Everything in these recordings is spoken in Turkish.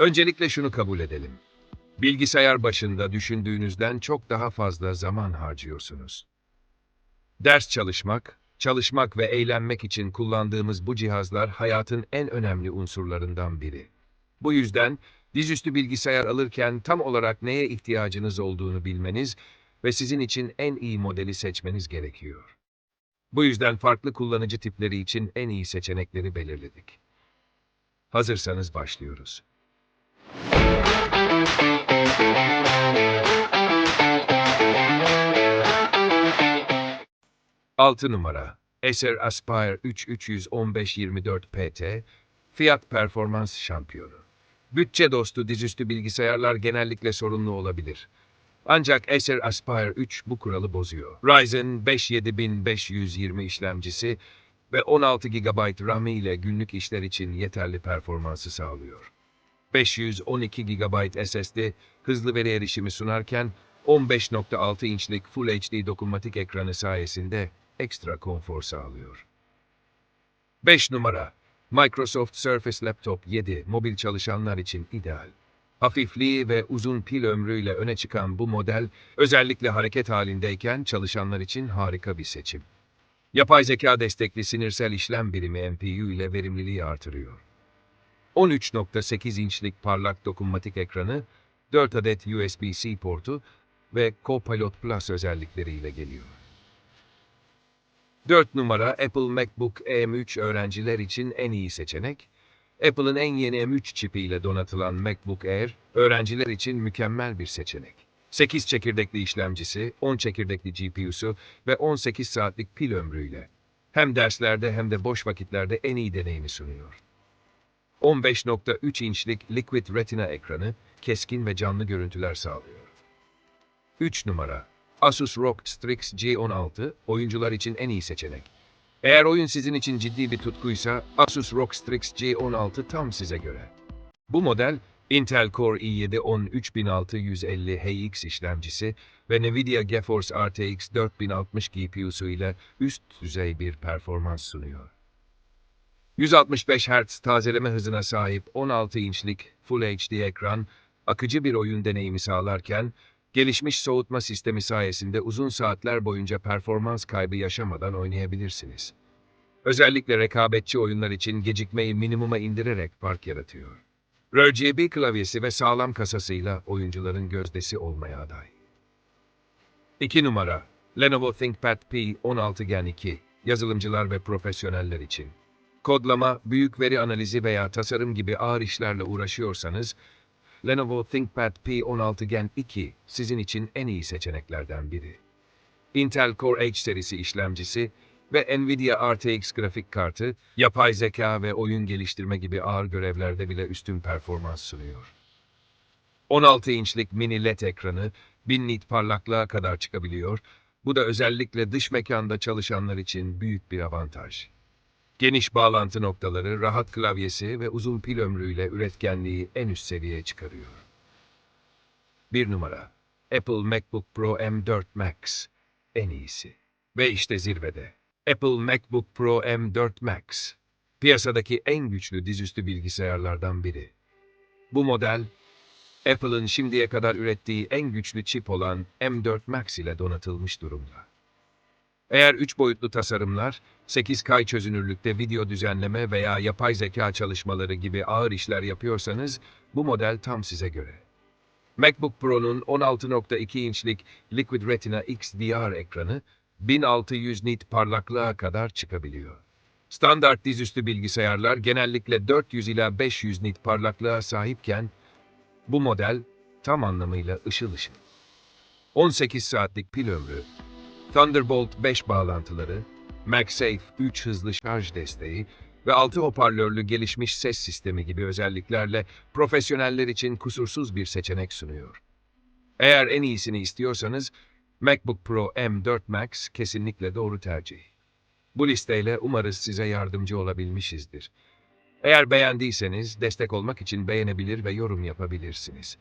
Öncelikle şunu kabul edelim. Bilgisayar başında düşündüğünüzden çok daha fazla zaman harcıyorsunuz. Ders çalışmak, çalışmak ve eğlenmek için kullandığımız bu cihazlar hayatın en önemli unsurlarından biri. Bu yüzden dizüstü bilgisayar alırken tam olarak neye ihtiyacınız olduğunu bilmeniz ve sizin için en iyi modeli seçmeniz gerekiyor. Bu yüzden farklı kullanıcı tipleri için en iyi seçenekleri belirledik. Hazırsanız başlıyoruz. 6 numara Acer Aspire 3315-24 PT Fiyat performans şampiyonu. Bütçe dostu dizüstü bilgisayarlar genellikle sorunlu olabilir. Ancak Acer Aspire 3 bu kuralı bozuyor. Ryzen 5 7520 işlemcisi ve 16 GB RAM ile günlük işler için yeterli performansı sağlıyor. 512 GB SSD hızlı veri erişimi sunarken 15.6 inçlik Full HD dokunmatik ekranı sayesinde ekstra konfor sağlıyor. 5 numara Microsoft Surface Laptop 7 mobil çalışanlar için ideal. Hafifliği ve uzun pil ömrüyle öne çıkan bu model özellikle hareket halindeyken çalışanlar için harika bir seçim. Yapay zeka destekli sinirsel işlem birimi NPU ile verimliliği artırıyor. 13.8 inçlik parlak dokunmatik ekranı, 4 adet USB-C portu ve Copilot Plus özellikleriyle geliyor. 4 numara Apple MacBook M3 öğrenciler için en iyi seçenek. Apple'ın en yeni M3 çipiyle donatılan MacBook Air, öğrenciler için mükemmel bir seçenek. 8 çekirdekli işlemcisi, 10 çekirdekli GPU'su ve 18 saatlik pil ömrüyle. Hem derslerde hem de boş vakitlerde en iyi deneyimi sunuyor. 15.3 inçlik Liquid Retina ekranı, keskin ve canlı görüntüler sağlıyor. 3 numara Asus ROG Strix G16 oyuncular için en iyi seçenek. Eğer oyun sizin için ciddi bir tutkuysa Asus ROG Strix G16 tam size göre. Bu model Intel Core i7 13650 HX işlemcisi ve Nvidia GeForce RTX 4060 GPU'su ile üst düzey bir performans sunuyor. 165 Hz tazeleme hızına sahip 16 inçlik Full HD ekran, akıcı bir oyun deneyimi sağlarken, gelişmiş soğutma sistemi sayesinde uzun saatler boyunca performans kaybı yaşamadan oynayabilirsiniz. Özellikle rekabetçi oyunlar için gecikmeyi minimuma indirerek fark yaratıyor. RGB klavyesi ve sağlam kasasıyla oyuncuların gözdesi olmaya aday. 2 numara Lenovo ThinkPad P16 Gen 2 yazılımcılar ve profesyoneller için. Kodlama, büyük veri analizi veya tasarım gibi ağır işlerle uğraşıyorsanız, Lenovo ThinkPad P16 Gen 2 sizin için en iyi seçeneklerden biri. Intel Core H serisi işlemcisi ve Nvidia RTX grafik kartı, yapay zeka ve oyun geliştirme gibi ağır görevlerde bile üstün performans sunuyor. 16 inçlik mini LED ekranı 1000 nit parlaklığa kadar çıkabiliyor. Bu da özellikle dış mekanda çalışanlar için büyük bir avantaj. Geniş bağlantı noktaları, rahat klavyesi ve uzun pil ömrüyle üretkenliği en üst seviyeye çıkarıyor. 1 numara Apple MacBook Pro M4 Max en iyisi. Ve işte zirvede. Apple MacBook Pro M4 Max. Piyasadaki en güçlü dizüstü bilgisayarlardan biri. Bu model, Apple'ın şimdiye kadar ürettiği en güçlü çip olan M4 Max ile donatılmış durumda. Eğer 3 boyutlu tasarımlar, 8K çözünürlükte video düzenleme veya yapay zeka çalışmaları gibi ağır işler yapıyorsanız, bu model tam size göre. MacBook Pro'nun 16.2 inçlik Liquid Retina XDR ekranı, 1600 nit parlaklığa kadar çıkabiliyor. Standart dizüstü bilgisayarlar genellikle 400 ila 500 nit parlaklığa sahipken, bu model tam anlamıyla ışıl ışıl. 18 saatlik pil ömrü, Thunderbolt 5 bağlantıları, MagSafe 3 hızlı şarj desteği ve 6 hoparlörlü gelişmiş ses sistemi gibi özelliklerle profesyoneller için kusursuz bir seçenek sunuyor. Eğer en iyisini istiyorsanız, MacBook Pro M4 Max kesinlikle doğru tercih. Bu listeyle umarız size yardımcı olabilmişizdir. Eğer beğendiyseniz destek olmak için beğenebilir ve yorum yapabilirsiniz.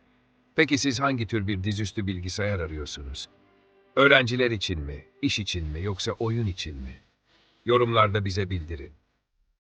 Peki siz hangi tür bir dizüstü bilgisayar arıyorsunuz? Öğrenciler için mi, iş için mi yoksa oyun için mi? Yorumlarda bize bildirin.